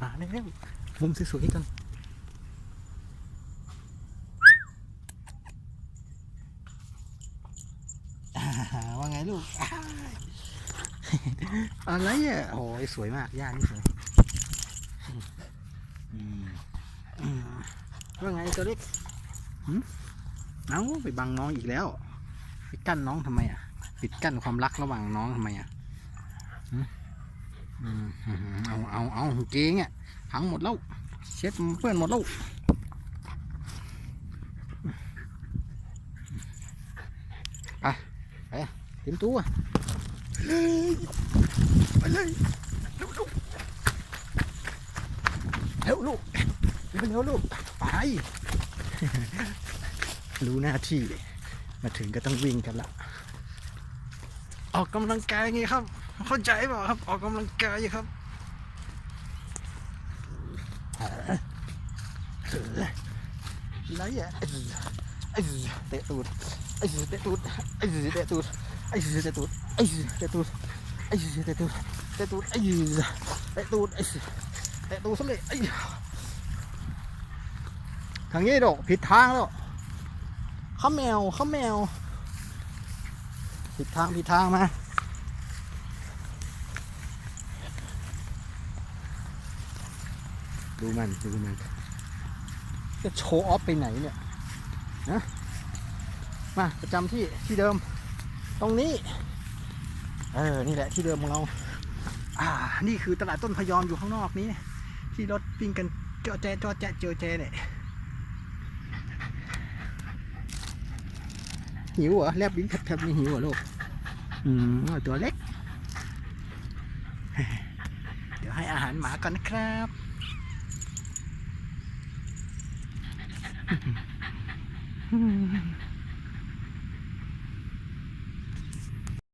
มาเร็วๆมุมสวยๆกันอ่าว่าไงลูกอ่าอะไรอะโอ้ยสวยมากย่านี่สวยอืมอืมว่าไงตัวเล็กหืมเอ้าไปบังน้องอีกแล้ว ไปกั้นน้องทำไมอะ ปิดกั้นความรักระหว่างน้องทำไมอะหืมอืมอืม เอาเอาเอาเกงอะพังหมดแล้วเช็ดเปื้อนหมดแล้วไปไปเต็มตัวไปเลยเร็วลูกเร็วลูกเร็วเร็วลูกไปรู้หน้าที่มาถึงก็ต้องวิ่งกันละออกกำลังกายไงครับ เข้าใจเปล่าครับ ออกกำลังกายอยู่ครับไรอะไอ้เตะตูดไอ้เตะตูดไอ้เตะตูดไอ้เตะตูดไอ้เตะตูดไอ้เตะตูดเตะตูดไอ้เตะตูดไอ้เตะตูดสำเร็จไอ้ทางนี้ดอกผิดทางแล้วข้าแมวข้าแมวผิดทางผิดทางมา ดูมันดูมัน จะโชว์ออฟไปไหนเนี่ยนะมาประจำที่ที่เดิม ตรงนี้ เออ นี่แหละที่เดิมของเรา อ่า นี่คือตลาดต้นพยอมอยู่ข้างนอกนี้ ที่รถวิ่งกันเจาะแจ๊ะเจาะแจ๊ะเจอแจ๊ะเนี่ยหิวเหรอแลบลิ้นแทบๆนี่หิวเหรอลูกอืมตัวเล็ก เดี๋ยวให้อาหารหมาก่อนนะครับ อืม